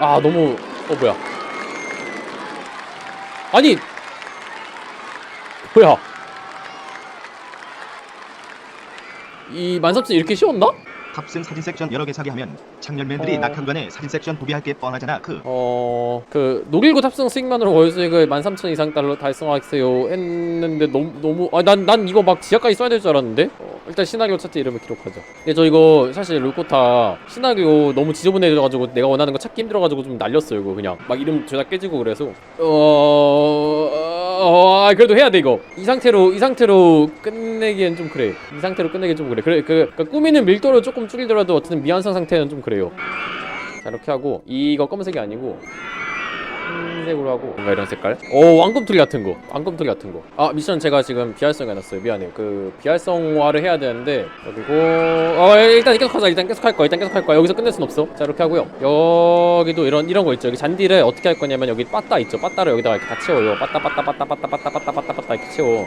아 너무 어 뭐야. 아니! 뭐야. 이 만섭스 이렇게 쉬웠나? 탑승 사진 섹션 여러 개 사게 하면 창렬맨들이 어. 낙하관에 사진 섹션 도비할 게 뻔하잖아 그. 어, 그 녹일구 탑승 수익만으로 월 수익을 13,000 이상 달러 달성하세요 했는데 너무 너무 아 난 난 이거 막 지하까지 써야 될 줄 알았는데? 어, 일단 시나리오 차트 이름을 기록하자. 근데 저 이거 사실 룰코타 시나리오 너무 지저분해져가지고 내가 원하는 거 찾기 힘들어가지고 좀 날렸어요 이거 그냥. 막 이름 죄다 깨지고 그래서. 어, 어 아, 그래도 해야 돼 이거. 이 상태로 이 상태로 끝내기엔 좀 그래. 이 상태로 끝내기 좀 그래. 그래 그, 그 꾸미는 밀도를 조금 줄이더라도 어쨌든 미완성 상태는 좀 그래 요. 자 이렇게 하고 이거 검은색이 아니고 흰색으로 하고. 뭔가 이런 색깔? 오 왕검투리 같은 거. 왕검투리 같은 거아 미션 제가 지금 비활성 해놨어요. 미안해요. 그 비활성화를 해야 되는데 여기고 어 일단 계속 하자. 일단 계속 할 거야. 일단 계속 할 거야. 여기서 끝낼 순 없어. 자 이렇게 하고요. 여기도 이런 이런 거 있죠. 여기 잔디를 어떻게 할 거냐면 여기 빠따 있죠. 빠따를 여기다가 이렇게 다 채워요. 빠따 빠따 빠따 빠따 빠따 빠따 빠따 빠따 이렇게 채워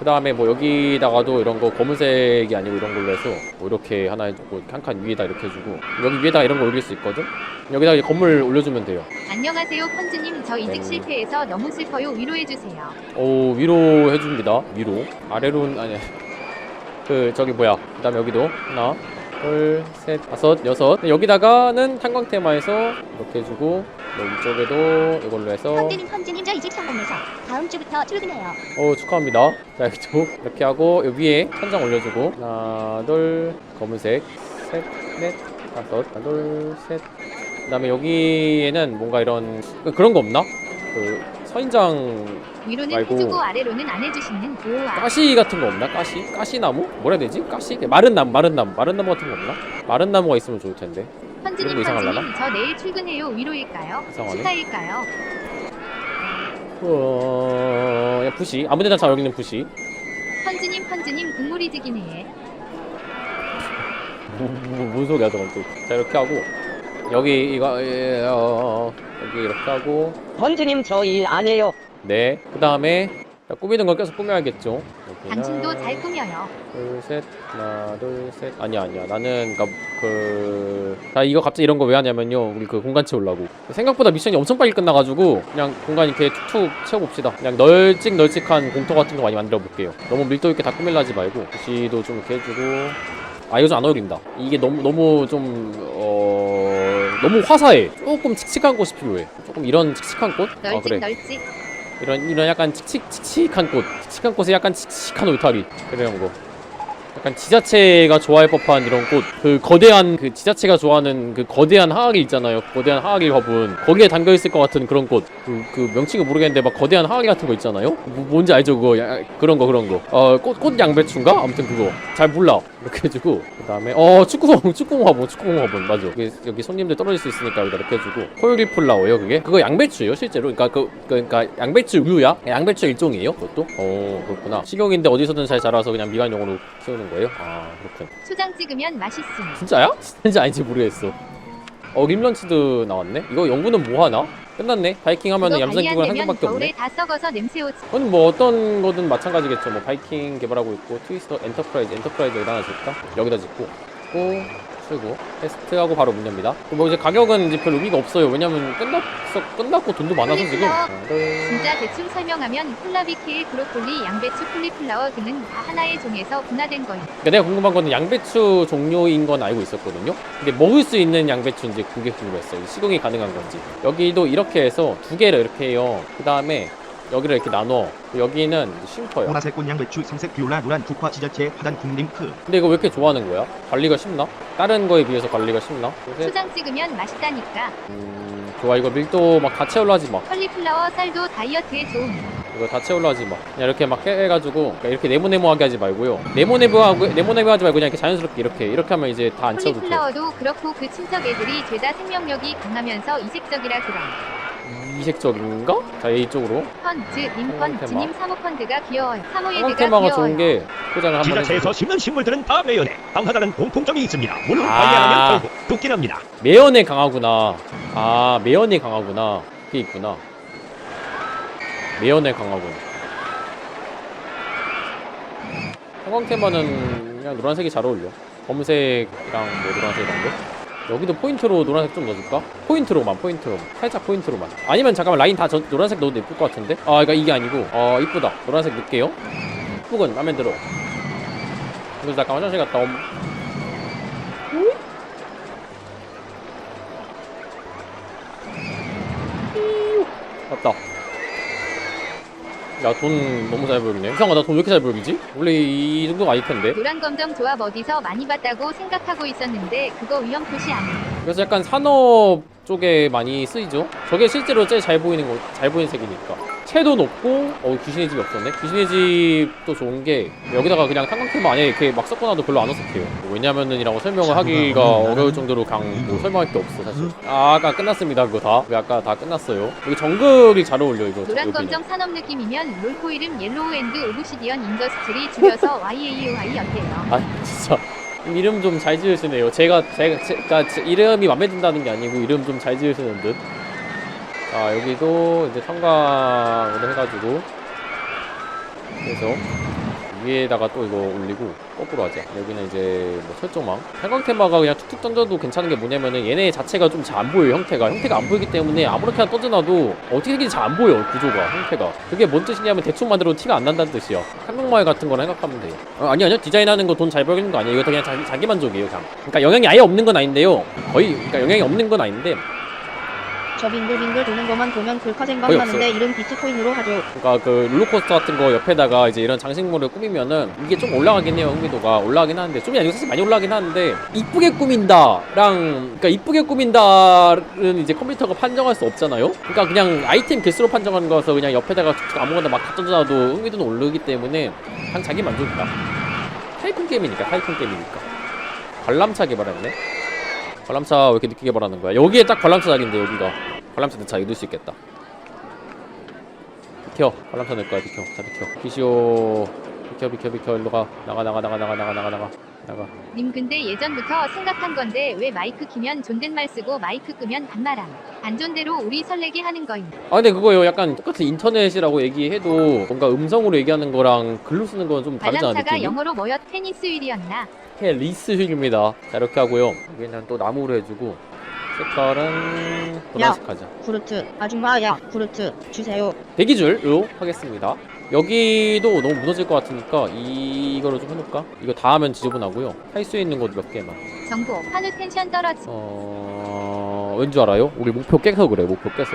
그 다음에 뭐 여기다가도 이런 거 검은색이 아니고 이런 걸로 해서 뭐 이렇게 하나 해주고 한 칸 위에다 이렇게 해주고 여기 위에다 이런 거 올릴 수 있거든? 여기다가 이 건물 올려주면 돼요. 안녕하세요 펀즈님. 저 이직 네. 실패해서 너무 슬퍼요. 위로해주세요. 오 위로 해줍니다. 위로. 아래로는 아니 그 저기 뭐야. 그 다음에 여기도 하나 둘 셋 다섯 여섯. 근데 여기다가는 탄광 테마에서 이렇게 해주고 뭐 이쪽에도 이걸로 해서. 펀드님 펀즈님 저 이직 성공해서 다음 주부터 출근해요. 오 축하합니다. 자 이쪽 이렇게 하고 여기 위에 천장 올려주고. 하나 둘 검은색. 셋 넷 다섯. 하나 둘 셋. 그 다음에 여기에는 뭔가 이런 그- 그런 거 없나? 그 서인장 위로는 말고. 해주고 아래로는 안 해주시는 오아 가시 같은 거 없나? 가시? 가시나무? 뭐라 해야 되지? 가시? 마른 나무, 마른 나무, 마른 나무 같은 거 없나? 마른 나무가 있으면 좋을 텐데. 이런 거 이상하려나? 펀즈님 저 내일 출근해요 위로일까요? 이상하네. 축하일까요? 어, 야 부시. 아무데나 자 여기는 부시. 펀즈님 펀즈님 국물이 해 뭐, 뭐, 뭔 소리야 저건 또. 자 이렇게 하고 여기 이거 예, 어, 여기 이렇게 하고 헌즈님 저 일 안 해요. 네. 그 다음에 꾸미는 걸 계속 꾸며야겠죠. 여기는 당신도 잘 꾸며요 둘, 셋, 하나, 둘, 셋. 아니야, 아니야. 나는, 그니까, 그, 나 이거 갑자기 이런 거 왜 하냐면요. 우리 그 공간 채우려고. 생각보다 미션이 엄청 빨리 끝나가지고, 그냥 공간 이렇게 툭툭 채워봅시다. 그냥 널찍널찍한 공터 같은 거 많이 만들어 볼게요. 너무 밀도 있게 다 꾸밀라지 말고, 글씨도 좀 이렇게 해주고. 아, 이거 좀 안 어울린다. 이게 너무, 너무 좀, 어, 너무 화사해. 조금 칙칙한 꽃이 필요해. 조금 이런 칙칙한 꽃? 아, 널찍 그래. 널찍 이런 이런 약간 칙칙 칙칙한 꽃, 칙칙한 꽃에 약간 칙칙한 울타리 이런 거. 약간 지자체가 좋아할 법한 이런 꽃. 그 거대한 그 지자체가 좋아하는 그 거대한 하악이 있잖아요. 거대한 하악이 화분. 거기에 담겨 있을 것 같은 그런 꽃. 그, 그 명칭을 모르겠는데 막 거대한 하악이 같은 거 있잖아요. 뭐, 뭔지 알죠 그거? 야, 그런 거 그런 거. 어꽃 꽃 양배추인가? 아무튼 그거. 잘 몰라. 이렇게 해주고 그다음에 어 축구공 축구공 화분 축구공 화분 맞아. 여기, 여기 손님들 떨어질 수 있으니까 여기다 이렇게 해주고 코요리 플라워요 그게. 그거 양배추예요 실제로. 그러니까 그 그러니까 양배추 우유야? 양배추 일종이에요 그것도? 어 그렇구나. 식용인데 어디서든 잘 자라서 그냥 미관용으로 키우는 거예요? 아 그렇군. 초장 찍으면 맛있음 진짜야? 진짜인지 아닌지 모르겠어. 어 림런치드 나왔네. 이거 연구는 뭐 하나? 끝났네. 바이킹 안 얌생국은 한 개밖에 없네. 다 썩어서 냄새 오지 그건 뭐 어떤 거든 마찬가지겠죠. 뭐 바이킹 개발하고 있고 트위스터 엔터프라이즈 엔터프라이즈 여기다 하나 짓다. 여기다 짓고 고 쓰고 테스트하고 바로 문 엽니다. 뭐 이제 가격은 이제 별 의미가 없어요. 왜냐면 끝났어 끝났고 돈도 많아서 지금. 둘. 진짜 대충 설명하면 콜라비케일 브로콜리 양배추 콜리플라워 등은 다 하나의 종에서 분화된 거임 그러니까 내가 궁금한 거는 양배추 종류인 건 알고 있었거든요. 근데 먹을 수 있는 양배추 이제 그게 궁금했어요. 식용이 가능한 건지. 여기도 이렇게 해서 두 개를 이렇게 해요. 그 다음에 여기를 이렇게 나눠. 여기는 쉼터요. 보라색 꽃양배추 삼색 비올라 노란 국화 지자체 화단 국림크 근데 이거 왜 이렇게 좋아하는 거야? 관리가 쉽나? 다른 거에 비해서 관리가 쉽나? 그래서 초장 찍으면 맛있다니까 음, 좋아 이거 밀도 막 다 채울라 하지 마. 컬리플라워 쌀도 다이어트에 좋음 이거 다 채울라 하지 마. 그냥 이렇게 막 해- 해가지고 그러니까 이렇게 네모네모하게 하지 말고요. 네모네모하고 네모네모하지 말고 그냥 이렇게 자연스럽게 이렇게 이렇게 하면 이제 다 안 채워도 돼. 콜리플라워도 그렇고 그 친척 애들이 죄다 생명력이 강하면서 이색적이라 그럼 이색적인가? 자 이쪽으로. 펀즈, 어, 님펀, 테마. 지님 사모펀드가 귀여워요 사모예드가 테마가 좋은 귀여워요 게 포장을 한번 지자체에서 심는 식물들은 다 매연에 강하다는 공통점이 있습니다. 물론 아. 관리 안 하면 결국 죽긴 합니다. 매연에 강하구나. 아 매연에 강하구나. 그게 있구나. 매연에 강하군. 형광 테마는 그냥 노란색이 잘 어울려. 검은색이랑 뭐 노란색 이런 거. 여기도 포인트로 노란색 좀 넣어줄까? 포인트로만 포인트로만 살짝 포인트로만 아니면 잠깐만 라인 다 저, 노란색 넣어도 예쁠 것 같은데? 아 그러니까 이게 아니고 어 이쁘다 노란색 넣을게요 이쁘군 마음에 들어 그래서 잠깐 화장실 갔다 옴 맞다 야돈 너무 잘 벌기네 이상하다 돈 왜 이렇게 잘 벌기지? 원래 이 정도가 아닐 텐데 노란 검정 조합 어디서 많이 봤다고 생각하고 있었는데 그거 위험 표시 아니에요. 그래서 약간 산업 쪽에 많이 쓰이죠. 저게 실제로 제일 잘 보이는 거, 잘 보이는 색이니까. 채도 높고, 어 귀신의 집이 없었네. 귀신의 집도 좋은 게 여기다가 그냥 탄광팀만 아예 이렇게 막 섞어놔도 별로 안 어색해요. 왜냐면은이라고 설명을 하기가 어려울 정도로 강 뭐 설명할 게 없어 사실. 아, 아까 끝났습니다 그거 다. 왜 아까 다 끝났어요. 여기 정글이 잘 어울려 이거. 노란 여기는. 검정 산업 느낌이면 롤코 이름 옐로우 앤드 오브시디언 인더스트리 줄여서 YAUI 어때요? 아 진짜 이름 좀 잘 지으시네요. 제가 제가 제가 제 이름이 맘에 든다는 게 아니고 이름 좀 잘 지으시는 듯. 자 여기도 이제 성광으로 해가지고 그래서 위에다가 또 이거 올리고 거꾸로 하자. 여기는 이제 뭐 설정망. 태광 테마가 그냥 툭툭 던져도 괜찮은 게 뭐냐면은 얘네 자체가 좀 잘 안 보여요 형태가. 형태가 안 보이기 때문에 아무렇게나 던져놔도 어떻게 생긴지 잘 안 보여 구조가 형태가. 그게 뭔 뜻이냐면 대충 만들어도 티가 안 난다는 뜻이야. 한국말 같은 거나 생각하면 돼요. 어, 아니 아니요 디자인하는 거 돈 잘 벌는 거 아니에요. 이거 다 그냥 자기, 자기 만족이에요 그냥. 그러니까 영향이 아예 없는 건 아닌데요. 거의 그러니까 영향이 없는 건 아닌데 저 빙글빙글 도는 것만 보면 글카 거의 생각나는데 이름 비트코인으로 하죠. 그러니까 그 롤러코스터 같은 거 옆에다가 이제 이런 장식물을 꾸미면은 이게 좀 올라가긴 해요 흥미도가. 올라가긴 하는데 좀이 아니고 사실 많이 올라가긴 하는데 이쁘게 꾸민다랑 그러니까 이쁘게 꾸민다는 이제 컴퓨터가 판정할 수 없잖아요? 그러니까 그냥 아이템 개수로 판정하는 거라서 그냥 옆에다가 아무거나 막 갖다 던져놔도 흥미도는 오르기 때문에 그냥 자기 만족이다. 타이쿤 게임이니까 타이쿤 게임이니까. 관람차 개발했네 관람차 왜 이렇게 늦게 개발하는 거야? 여기에 딱 관람차 자리인데 여기가. 관람차 넣자 이거 수 있겠다. 비켜. 관람차 넣을 거야 비켜. 자 비켜. 비시오. 비켜 비켜 비켜. 일로 가. 나가 나가 나가 나가 나가 나가 나가 나가. 님 근데 예전부터 생각한 건데 왜 마이크 키면 존댓말 쓰고 마이크 끄면 반말함. 안 존대로 우리 설레게 하는 거임. 아 근데 그거요 약간 똑같은 인터넷이라고 얘기해도 뭔가 음성으로 얘기하는 거랑 글로 쓰는 건 좀 다르잖아 느낌이? 영어로 뭐였 테니스 휠이었나? 해 리스 휠입니다. 자 이렇게 하고요. 여기는 또 나무로 해주고. 색깔은 보라색 하자. 구르트. 아줌마 야 구르트. 주세요. 대기줄로 하겠습니다 여기도 너무 무너질 것 같으니까 이거를 좀 해놓을까? 이거 다 하면 지저분하고요 할 수 있는 곳 몇 개만 정보 환우 텐션 떨어지. 어... 왠줄 알아요? 우리 목표 깨서 그래 목표 깨서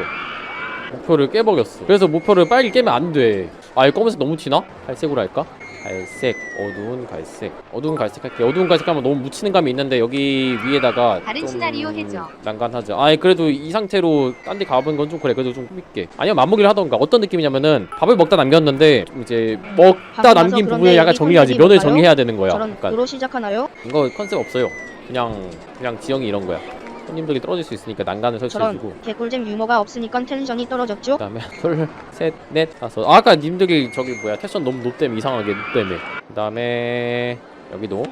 목표를 깨버렸어 그래서 목표를 빨리 깨면 안 돼 아 이거 검은색 너무 튀나? 갈색으로 할까? 갈색 어두운 갈색. 어두운 갈색 할게 어두운 갈색 하면 너무 묻히는 감이 있는데 여기 위에다가 다른 좀 시나리오 해줘. 난간하자 아니 그래도 이 상태로 딴 데 가본 건 좀 그래. 그래도 좀 꾸밉게. 아니면 맘먹이를 하던가. 어떤 느낌이냐면은 밥을 먹다 남겼는데 좀 이제 먹다 남긴 부분을 약간 정리하지. 이 면을 정리해야 되는 거야. 저런 으로 시작하나요? 이거 컨셉 없어요. 그냥 그냥 지형이 이런 거야. 손님들이 떨어질 수 있으니까 난간을 설치해주고 저런 개꿀잼 유머가 없으니까 텐션이 떨어졌죠? 그다음에 둘, 셋, 넷, 다섯. 아, 아까 님들이 저기 뭐야 텐션 너무 높다며 이상하게 높다며. 그다음에 여기도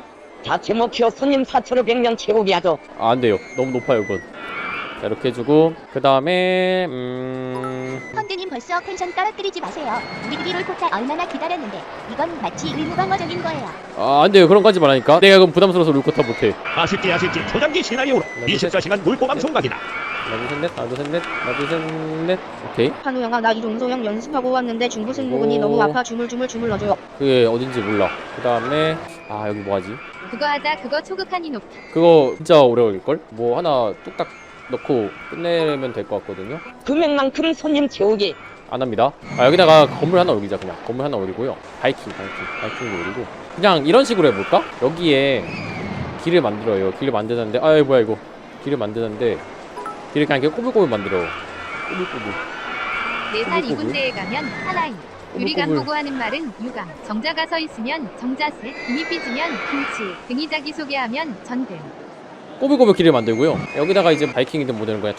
자체 목표 손님 4,500명 채우기 하죠. 아, 안 돼요. 너무 높아요, 그건. 자, 이렇게 해주고 그 다음에 음 헌드님 벌써 텐션 떨어뜨리지 마세요. 우리들이 롤코타 얼마나 기다렸는데 이건 마치 의무방어적인 거예요. 아, 안 돼요. 그런 거 하지 말라니까. 내가 그럼 부담스러워서 룰코타 못해. 아쉽지 아쉽지 초장기 시나리오로 24시간 물고 방 송 각이다. 하나, 둘, 셋, 넷, 하나, 둘, 셋, 넷, 하나, 둘, 셋, 넷. 오케이. 한우 형아 나 이종소형 연습하고 왔는데 중부 승모근이 오. 너무 아파 주물주물 주물러줘. 그게 어딘지 몰라. 그 다음에 아 여기 뭐하지? 그거 하자 그거 초극한이 높이. 그거 진짜 오래 걸릴걸? 뭐 하나 뚝딱 넣고 끝내면 될 것 같거든요? 금액만큼 손님 채우기. 안 합니다. 아, 여기다가 건물 하나 올리자, 그냥. 건물 하나 올리고요. 바이킹, 바이킹, 바이킹도 올리고. 그냥 이런 식으로 해볼까? 여기에 길을 만들어요. 길을 만드는데, 아이, 뭐야, 이거. 길을 만드는데, 길을 그냥 이렇게 꼬불꼬불 만들어. 꼬불꼬불. 네살 꼬불꼬불. 이군데에 가면 하나임. 유리감 꼬불꼬불. 보고 하는 말은 유감. 정자가 서 있으면 정자세. 등이 삐지면 김치. 등이 자기 소개하면 전등. 꼬불꼬불 길을 만들고요. 여기다가 이제 바이킹이든 뭐든 그냥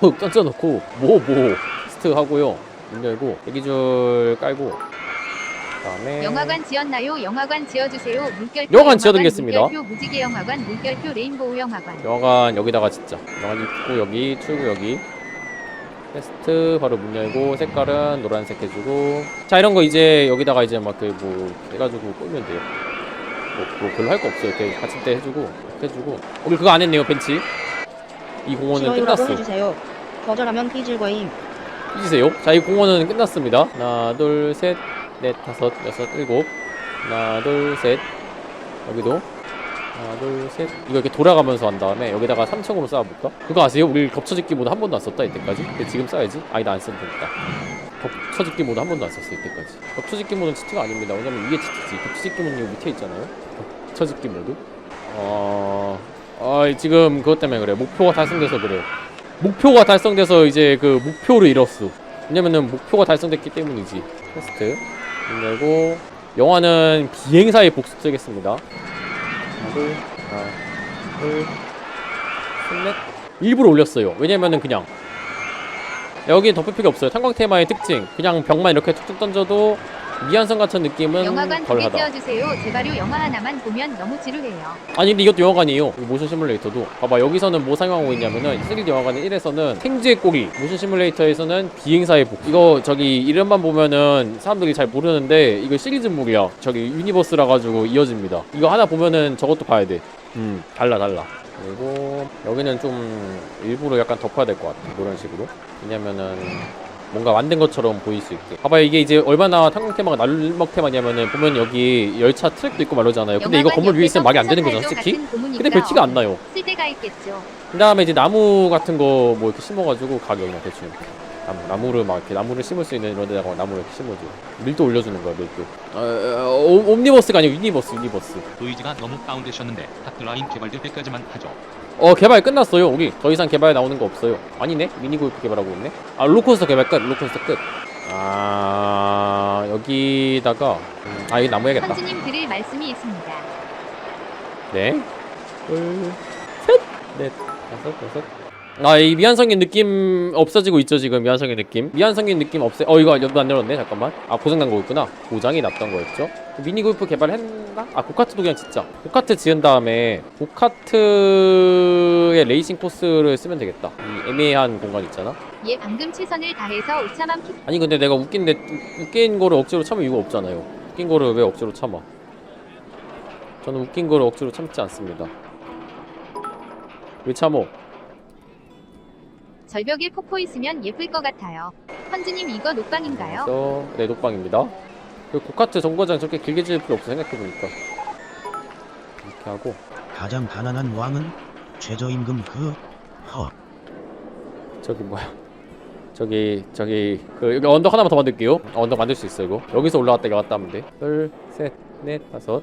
툭 던져놓고, 뭐, 뭐. 스트 하고요. 문 열고, 대기줄 깔고. 그 다음에. 영화관 지었나요? 영화관 지어주세요. 물결표 영화관 지어드리겠습니다. 물결표 무지개 영화관, 물결표 레인보우 영화관. 영화관 여기다가 진짜 영화관 입구 여기 출구 여기 테스트 바로 문 열고 색깔은 노란색 해주고 자 이런 거 이제 여기다가 이제 막 그 뭐 해가지고 꾸미면 돼요 뭐, 뭐 별로 할 거 없어요. 이렇게 때 해주고 해주고 우리 그거 안 했네요 벤치. 이 공원은 끝났어. 해주세요. 거절하면 삐질 거임. 삐지세요. 자, 이 공원은 끝났습니다. 하나, 둘, 셋, 넷, 다섯, 여섯, 일곱. 하나, 둘, 셋. 여기도. 하나, 둘, 셋. 이거 이렇게 돌아가면서 한 다음에 여기다가 3층으로 쌓아볼까? 그거 아세요? 우리 겹쳐짓기 모드 한 번도 안 썼다, 이때까지. 근데 지금 써야지. 아니, 나안 써도 되겠다. 겹쳐짓기 모드 한 번도 안 썼어, 이때까지. 겹쳐짓기 모드는 치트가 아닙니다. 왜냐면 위에 치트지. 겹쳐짓기 모드는 여기 밑에 있잖아요. 겹쳐짓기 모드. 어, 아, 지금 그것 때문에 그래. 목표가 달성돼서 그래요. 목표가 달성돼서 이제 그 목표를 잃었어. 왜냐면은 목표가 달성됐기 때문이지. 테스트. 문 열고 영화는 비행사의 복수 쓰겠습니다. 둘, 하나, 둘, 셋, 넷. 일부러 올렸어요. 왜냐면은 그냥 여기 덮을 필요 없어요. 탄광 테마의 특징. 그냥 벽만 이렇게 툭툭 던져도 미안성 같은 느낌은 영화관 두개 덜하다. 띄워주세요. 제발요 영화 하나만 보면 너무 지루해요. 아니 근데 이것도 영화관이에요. 이 모션 시뮬레이터도. 봐봐 여기서는 뭐 사용하고 있냐면은 3D 영화관의 1에서는 생쥐의 꼬리 모션 시뮬레이터에서는 비행사의 복. 이거 저기 이름만 보면은 사람들이 잘 모르는데 이거 시리즈물이야. 저기 유니버스라 가지고 이어집니다. 이거 하나 보면은 저것도 봐야 돼음 달라 달라. 그리고 여기는 좀 일부러 약간 덮어야 될 것 같아. 이런 식으로. 왜냐면은 뭔가 만든 것처럼 보일 수 있게. 봐봐요 이게 이제 얼마나 탄광 테마가 날먹 테마냐면은 보면 여기 열차 트랙도 있고 말하잖아요. 근데 이거 건물 위에 있으면 말이 안 되는 거잖아 솔직히 근데 별 티가 안 나요. 쓸데가 있겠죠. 그 다음에 이제 나무 같은 거 뭐 이렇게 심어가지고 가격 그냥 대충. 이렇게. 나무, 나무를 막 이렇게 나무를 심을 수 있는 이런 데다가 나무를 이렇게 심어줘. 밀도 올려주는 거야 밀도. 어, 어, 오- 옴니버스가 아니고 유니버스 유니버스. 의지가 너무 다운되셨는데 핫라인 개발될 때까지만 하죠. 어 개발 끝났어요 우리 더 이상 개발 나오는 거 없어요 아니네 미니골프 개발하고 있네 아 롤코스터 개발 끝 롤코스터 끝아 여기다가 음, 아 이거 나무 해야겠다 선주님 드릴 말씀이 있습니다. 네. 둘, 셋, 넷, 다섯, 여섯. 아, 이 미완성인 느낌 없어지고 있죠, 지금 미완성인 느낌. 미완성인 느낌 없애. 어, 이거 여도 안 열었네. 잠깐만. 아, 고장 난 거였구나. 고장이 났던 거였죠. 미니 골프 개발했 나? 아, 고카트도 그냥 진짜. 고카트 지은 다음에 고카트의 레이싱 코스를 쓰면 되겠다. 이 애매한 공간 있잖아. 얘 방금 최선을 다해서 우차맘 키 아니 근데 내가 웃긴데 우- 웃긴 거를 억지로 참을 이유가 없잖아요. 웃긴 거를 왜 억지로 참아? 저는 웃긴 거를 억지로 참지 않습니다. 왜 참어? 절벽에 폭포 있으면 예쁠 것 같아요. 헌주님 이거 녹방인가요? 그래서 네 녹방입니다. 그 고카트 정거장 저렇게 길게 지을 필요 없어 생각해보니까 이렇게 하고 가장 가난한 왕은 최저임금 그 허. 저기 뭐야 저기 저기 그 여기 언덕 하나만 더 만들게요. 어, 언덕 만들 수 있어 이거. 여기서 올라갔다 내려갔다 하면 돼. 둘, 셋, 넷, 다섯,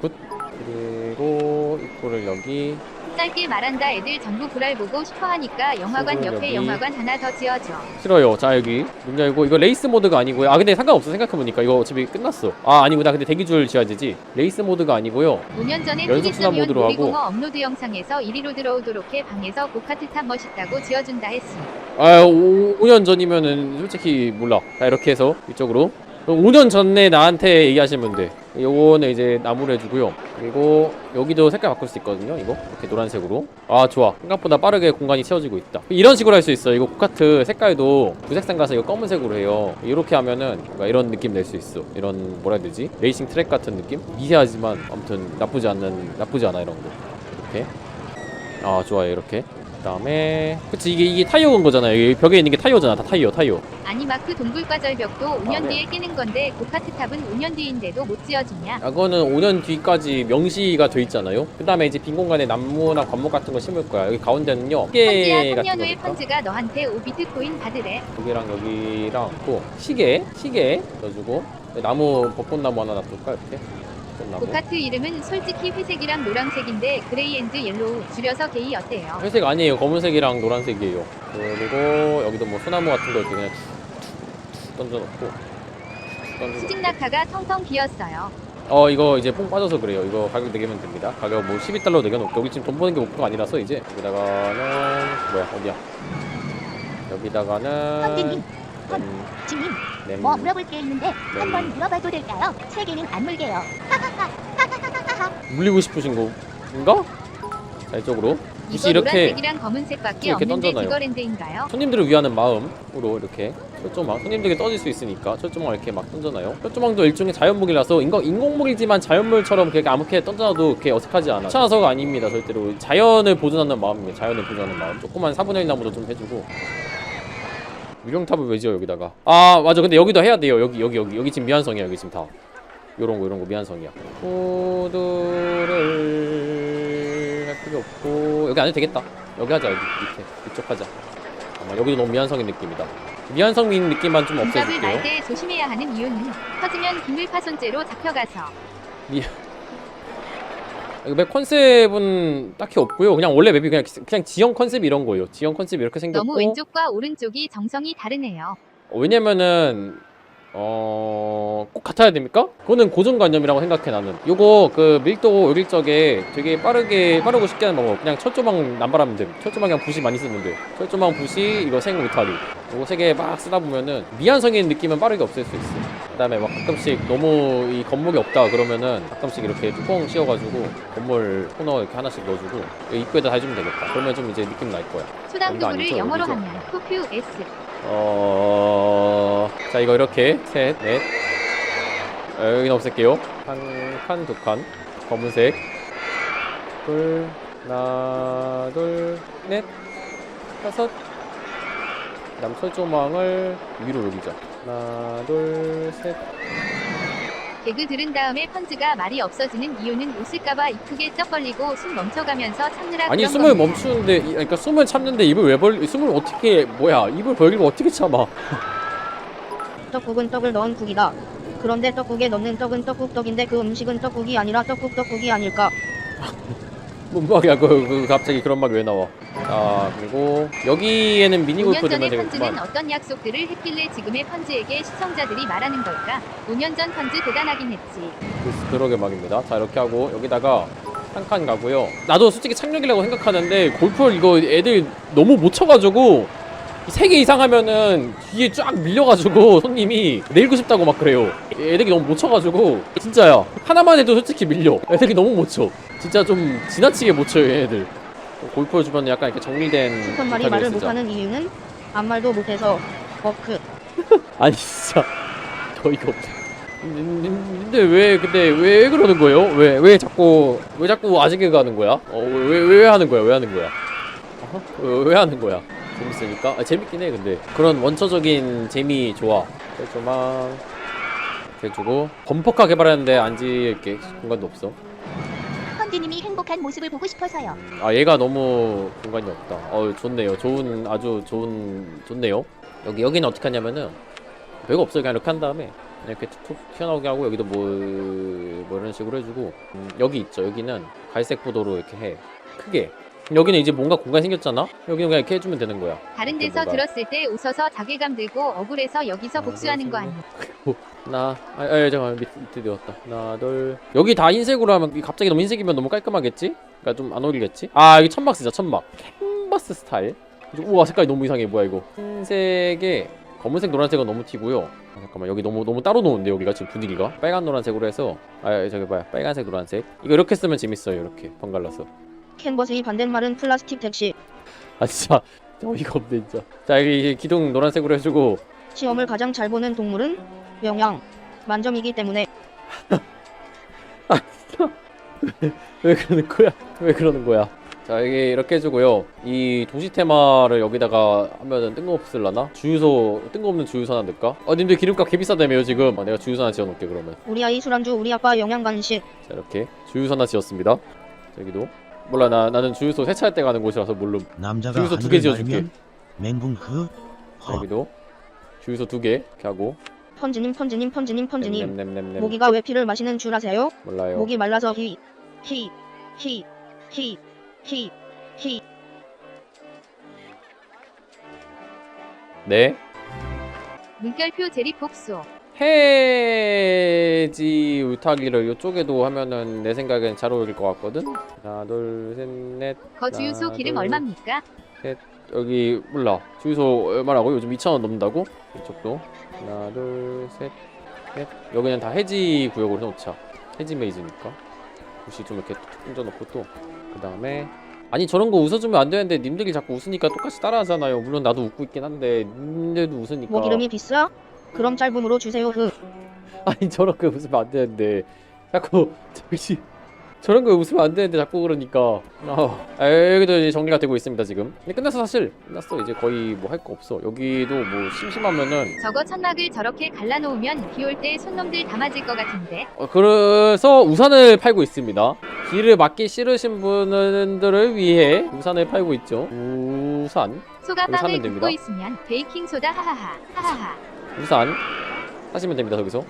굿. 그리고 입구를 여기 짧게 말한다 애들 전부 불알 보고 싶어 하니까 영화관 옆에 여기. 영화관 하나 더 지어줘. 싫어요. 자 여기 문 열고 이거 레이스 모드가 아니고요. 아 근데 상관없어 생각해보니까 이거 어차피 끝났어. 아 아니구나. 근데 대기줄 지어야 되지. 레이스 모드가 아니고요. 5년 전에 연속 순환 모드로 하고. 놀이공원 업로드 영상에서 1위로 들어오도록 해 방에서 고카트 탑 멋있다고 지어준다 했음. 아 5, 5년 전이면은 솔직히 몰라. 자 이렇게 해서 이쪽으로. 그럼 5년 전에 나한테 얘기하시면 돼. 요거는 이제 나무로 해주고요. 그리고 여기도 색깔 바꿀 수 있거든요. 이거 이렇게 노란색으로. 아 좋아. 생각보다 빠르게 공간이 채워지고 있다. 이런 식으로 할 수 있어. 이거 고카트 색깔도 구색상 가서 이거 검은색으로 해요. 이렇게 하면은 뭔가 이런 느낌 낼 수 있어. 이런 뭐라 해야 되지? 레이싱 트랙 같은 느낌? 미세하지만 아무튼 나쁘지 않는 나쁘지 않아 이런 거. 이렇게. 아 좋아요 이렇게. 그다음에 그치 이게 이게 타이어 건 거잖아요. 여기 벽에 있는 게 타이어잖아. 다 타이어 타이어. 아니마크 동굴과 절벽도 5년 아, 네. 뒤에 깨는 건데 고카트 탑은 5년 뒤인데도 못 지어주냐? 아, 그거는 5년 뒤까지 명시가 돼 있잖아요. 그 다음에 이제 빈 공간에 나무나 관목 같은 거 심을 거야. 여기 가운데는요. 펀지야 시계 같은 3년 후에 거니까. 펀즈가 너한테 5비트코인 받으래. 여기랑 여기랑 또 시계, 시계 넣어주고 나무 벚꽃나무 하나 놔둘까 이렇게. 고카트 이름은 솔직히 회색이랑 노란색인데 그레이 앤드 옐로우 줄여서 게이 어때요? 회색 아니에요. 검은색이랑 노란색이에요. 그리고 여기도 뭐 소나무 같은 거 이렇게 그냥 던져놓고. 수직낙하가 텅텅 비었어요. 어 이거 이제 뽕 빠져서 그래요 이거 가격 내기면 됩니다 가격 뭐 12달러 내겨놓을게 우리 지금 돈 버는 게 목표가 아니라서 이제 여기다가는 뭐야 어디야 여기다가는 음, 주님, 램, 뭐 물어볼 게 있는데 네. 한번 물어봐도 될까요? 세 개는 안 물게요. 하하하, 하하하하하. 물리고 싶으신 건가? 자 이쪽으로 혹시 이거 이렇게 노란색이랑 검은색밖에 이렇게 없는데 던져놔요. 그거랜드인가요? 손님들을 위하는 마음으로 이렇게 철조망 손님들에게 떠질 수 있으니까 철조망을 이렇게 막 던져놔요 철조망도 일종의 자연무기라서 인공, 인공무기지만 자연물처럼 그렇게 아무렇게 던져놔도 그렇게 어색하지 않아 귀찮아서가 아닙니다 절대로 자연을 보존하는 마음입니다 자연을 보존하는 마음 조그만 사분의 나무도 좀 해주고 유령탑을 왜 지어 여기다가? 아 맞아. 근데 여기도 해야 돼요. 여기 여기 여기. 여기 지금 미완성이야 여기 지금 다. 요런 거 요런 거 미완성이야. 코드를 할 필요 없고. 여기 안 해도 되겠다. 여기 하자 여기 밑에. 이쪽 하자. 아마 여기도 너무 미완성인 느낌이다. 미완성인 느낌만 좀 없애줄게요. 때 조심해야 하는 이유는 터지면 기물 파손죄로 잡혀가서. 여기 맵 컨셉은 딱히 없고요. 그냥 원래 맵이 그냥 그냥 지형 컨셉 이런 거예요. 지형 컨셉 이렇게 생겼고. 너무 왼쪽과 오른쪽이 정성이 다르네요. 어, 왜냐면은 어... 꼭 같아야 됩니까? 그거는 고정관념이라고 생각해 나는. 요거 그 밀도 올릴 적에 되게 빠르게 빠르고 쉽게 하는 방법. 그냥 철조망 남발하면 돼. 철조망 그냥 붓이 많이 쓰면 돼. 철조망 붓이 이거 생 울타리. 요거 세 개 막 쓰다 보면은 미완성인 느낌은 빠르게 없앨 수 있어. 그 다음에 막 가끔씩 너무 이 건물이 없다 그러면은 가끔씩 이렇게 뚜껑 씌워가지고 건물 코너 이렇게 하나씩 넣어주고 입구에다 다 해주면 되겠다. 그러면 좀 이제 느낌 날 거야. 아니죠, 영어로. 하면 푸퓨 S. 어... 자 이거 이렇게. 셋, 넷. 어, 여기는 없앨게요. 한 칸, 두 칸. 검은색. 둘, 하나, 둘, 넷. 다섯. 철조망을 위로 올리자 하나, 둘, 셋 개그 들은 다음에 펀즈가 말이 없어지는 이유는 웃을까봐 이쁘게 쩍 벌리고 숨 멈춰가면서 참느라 아니 그런 숨을 겁니다. 멈추는데 이- 그러니까 숨을 참는데 입을 왜 벌... 숨을 어떻게 뭐야 입을 벌리고 어떻게 참아 떡국은 떡을 넣은 국이다. 그런데 떡국에 넣는 떡은 떡국떡인데 그 음식은 떡국이 아니라 떡국 떡국이 아닐까? 뭔막이야 그, 그 갑자기 그런 말왜 나와 자 그리고 여기에는 미니 5년 골프 전의 펀즈는 어떤 약속들을 했길래 지금의 펀즈에게 시청자들이 말하는 걸까? 5년 전 펀즈 대단하긴 했지. 그- 그러게 말입니다 자 이렇게 하고 여기다가 한 칸 가고요 나도 솔직히 착륙이라고 생각하는데 골프를 이거 애들 너무 못 쳐가지고 세 개 이상 하면은 뒤에 쫙 밀려가지고 손님이 내리고 싶다고 막 그래요 애들이 너무 못 쳐가지고 진짜야 하나만 해도 솔직히 밀려 애들이 너무 못쳐 진짜 좀 지나치게 못 쳐요 얘네들 골프 주변에 약간 이렇게 정리된 슈퍼 말이 말을 쓰자. 못하는 이유는 아무 말도 못해서 버크. 아니 진짜 어이가 없네. 근데 왜 근데 왜 그러는 거예요? 왜 왜 자꾸 왜 자꾸 아직에 가는 거야? 어왜왜 왜, 왜 하는 거야? 왜 하는 거야? 어허? 왜, 왜 하는 거야? 재밌으니까? 아, 재밌긴 해 근데 그런 원초적인 재미 좋아. 조만 이렇게 주고 범퍼카 개발하는데 앉을게 공간도 없어. 펀드님이 행복한 모습을 보고 싶어서요. 아 얘가 너무 공간이 없다. 어 좋네요. 좋은 아주 좋은 좋네요. 여기 여기는 어떻게 하냐면은 별거 없어요. 그냥 이렇게 한 다음에 이렇게 툭툭 튀어나오게 하고 여기도 뭐, 뭐 이런 식으로 해주고 음, 여기 있죠. 여기는 갈색 보도로 이렇게 해. 크게. 여기는 이제 뭔가 공간이 생겼잖아. 여기는 그냥 이렇게 해주면 되는 거야. 다른 데서 뭐가- 들었을 때 웃어서 자괴감 들고 억울해서 여기서 복수하는 거 아니야? 하나, 아, 아 잠깐만 밑, 밑에 되었다. 하나, 둘. 여기 다 흰색으로 하면 갑자기 너무 흰색이면 너무 깔끔하겠지? 그러니까 좀 안 어울리겠지? 아 여기 천막 쓰자 천막. 캔버스 스타일. 우와 색깔이 너무 이상해 뭐야 이거. 흰색에 검은색 노란색은 너무 튀고요. 아, 잠깐만 여기 너무 너무 따로 놓은데 여기가 지금 분위기가 빨간 노란색으로 해서 아 저기 봐요 빨간색 노란색 이거 이렇게 쓰면 재밌어요 이렇게 번갈라서 캔버스의 반대말은 플라스틱 택시. 아 진짜 어이가 없네 진짜 자 여기 이제 기둥 노란색으로 해주고 시험을 가장 잘 보는 동물은 명양. 만점이기 때문에 왜 그러는 거야? 왜 그러는 거야? 자 여기 이렇게 해주고요 이 도시 테마를 여기다가 하면은 뜬금없을라나? 주유소 뜬금없는 주유소 하나 넣을까? 아 님들 기름값 개 비싸다며요 지금 아, 내가 주유소 하나 지어놓을게 그러면 우리 아이 술안주 우리 아빠 영양 간식. 자 이렇게 주유소 하나 지었습니다 자, 여기도 몰라 나, 나는 주유소 세차할 때 가는 곳이라서 모름 남자가 주유소 두개 하늘을 지어줄게 날면 맹붕 흐 자, 허. 여기도 주유소 두 개 이렇게 하고 펀즈님 펀즈님 펀즈님 펀즈님. nemnemnemnem 모기가 왜 피를 마시는 줄 아세요? 몰라요 목이 말라서 히, 히, 히, 히, 히, 히. 네 물결표 제리 복수. 해지 울타기를 이쪽에도 하면은 내 생각엔 잘 어울릴 것 같거든? 하나 둘셋넷. 거 주유소 하나, 기름 둘, 얼마입니까? 여기 몰라. 주유소 얼마라고? 요즘 2,000원 넘는다고? 이쪽도. 하나 둘셋넷. 여기는 다 해지 구역으로 해놓자. 해지 메이즈니까. 혹시 좀 이렇게 툭 던져놓고 또. 그 다음에 아니 저런 거 웃어주면 안 되는데 님들이 자꾸 웃으니까 똑같이 따라하잖아요. 물론 나도 웃고 있긴 한데 님들도 웃으니까. 뭐 기름이 비싸? 그럼 짧음으로 주세요 흐 아니 저런 거 웃으면 안 되는데. 자꾸 저기 저런 거 웃으면 안 되는데 자꾸 그러니까. 아, 아, 여기도 이제 정리가 되고 있습니다 지금. 근데 끝났어 사실 끝났어. 이제 거의 뭐 할 거 없어. 여기도 뭐 심심하면은. 저거 천막을 저렇게 갈라놓으면 비 올 때 손놈들 다 맞을 것 같은데. 어, 그래서 우산을 팔고 있습니다. 비를 맞기 싫으신 분들을 위해 우산을 팔고 있죠. 우산. 소가 빵을 사면 굽고 됩니다. 있으면 베이킹 소다 하하하. 하하하. 우산 하시면 됩니다 저기서.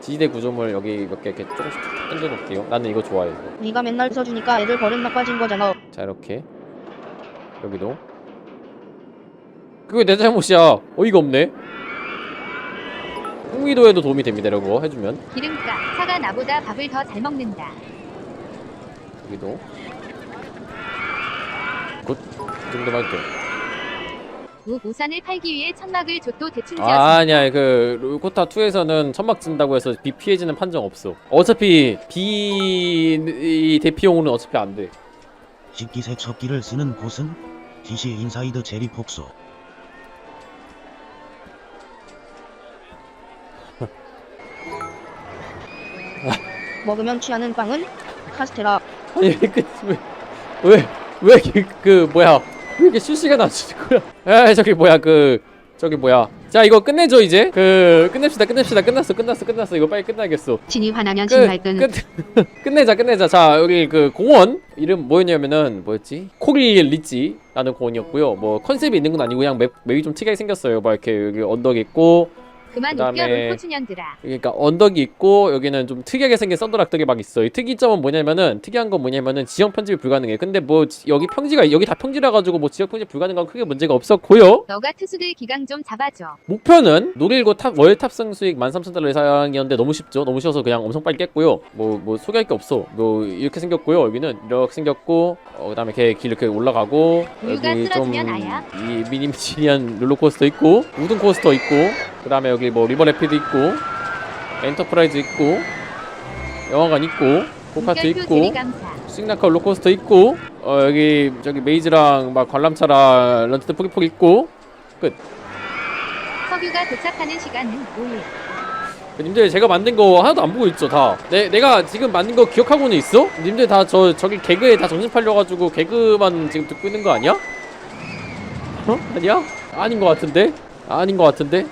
지지대 구조물 여기 몇 개 이렇게 조금씩 던져 놓을게요. 나는 이거 좋아해. 이거. 네가 맨날 써주니까 애들 버릇 나빠진 거잖아. 자 이렇게. 여기도. 그게 내 잘못이야. 어이가 없네. 홍위도에도 도움이 됩니다 이런 거 해주면. 기름값. 사가 나보다 밥을 더 잘 먹는다. 여기도. 굿이 정도만 돼 우 우산을 팔기 위해 천막을 줬도 대충 지었습니다. 아, 아니야. 그 롤코타 2에서는 천막 진다고 해서 비 피해지는 판정 없어. 어차피 비 대피용으로는 어차피 안돼. 식기세 첩기를 쓰는 곳은 DC 인사이드 제리 폭소. 먹으면 취하는 빵은 카스테라. 아니 왜왜왜그 그 뭐야 왜 이렇게 실시간 안 주는 거야? 아 저기 뭐야 그 저기 뭐야. 자 이거 끝내죠 이제. 그 끝냅시다 끝냅시다. 끝났어 끝났어 끝났어. 이거 빨리 끝나겠어. 진이 화나면 끝, 끝 끝내자 끝내자. 자 여기 그 공원 이름 뭐였냐면은 뭐였지? 코릴 리찌라는 공원이었고요. 뭐 컨셉이 있는 건 아니고 그냥 맵, 맵이 좀 특이하게 생겼어요. 막 이렇게 여기 언덕 있고 그만 그다음에- 웃겨 롤코춘년들아. 그러니까 언덕이 있고 여기는 좀 특이하게 생긴 썬더락들이 막 있어요. 이 특이점은 뭐냐면은 특이한 건 뭐냐면은 지형 편집이 불가능해. 근데 뭐 지- 여기 평지가 여기 다 평지라 가지고 뭐 지역 편집 불가능한 건 크게 문제가 없었고요. 너가 투수들 기강 좀 잡아줘. 목표는 노릴고 탑 월 탑승 수익 13,000달러 이상이었는데 너무 쉽죠. 너무 쉬워서 그냥 엄청 빨리 깼고요. 뭐 뭐 소개할 게 없어. 뭐 이렇게 생겼고요. 여기는 이렇게 생겼고 어, 그 다음에 이렇게 길 이렇게 올라가고 우유가 여기 쓰러지면 아야. 좀이 미니미니한 롤러코스터 있고 우등 코스터 있고 그 다음에 여기 뭐 리버 레피드 있고 엔터프라이즈 있고 영화관 있고 고카트 있고. 싱나카 롤러코스터 있고 어 여기 저기 메이즈랑 막 관람차랑 런치드 포기포기 있고 석유가 도착하는 시간은 5일. 님들 제가 만든 거 하나도 안 보고 있죠 다 내, 내가 지금 만든 거 기억하고는 있어? 님들 다 저 저기 개그에 다 정신 팔려가지고 개그만 지금 듣고 있는 거 아니야? 어? 아니야? 아닌 거 같은데? 아닌 거 같은데?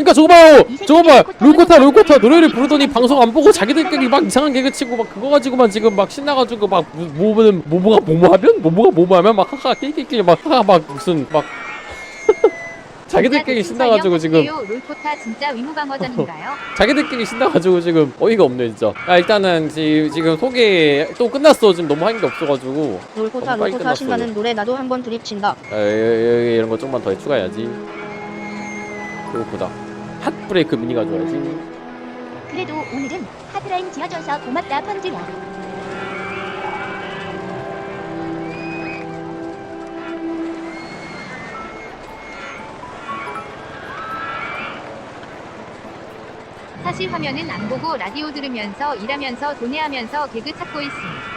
어... 그니까 저거 봐요! 저거 봐! 롤코타 롤코타 노래를 부르더니 방송 안 보고 자기들끼리 막 이상한 개그 치고 막 그거 가지고만 지금 막 신나가지고 막 뭐, 뭐는 뭐뭐가 뭐뭐하면? 뭐뭐가 뭐뭐하면? 막 하하 끼끼끼 막 하하 막 무슨 막 자기들끼리 신나가지고 지금. 롤코타 진짜 위무방어전인가요? 자기들끼리 신나가지고 지금 어이가 없네 진짜. 아 일단은 지, 지금 소개 또 끝났어. 지금 너무 한게 없어가지고. 롤코타 롤코타 끝났어, 신나는 노래 나도 한번 드립 친다. 아, 여기, 여기 이런 거 좀만 더 추가해야지. 보다 핫브레이크 미니 가져와야지 그래도 오늘은 하드라인 지어줘서 고맙다 펀드야 사실 화면은 안 보고 라디오 들으면서 일하면서 도내하면서 개그 찾고 있음.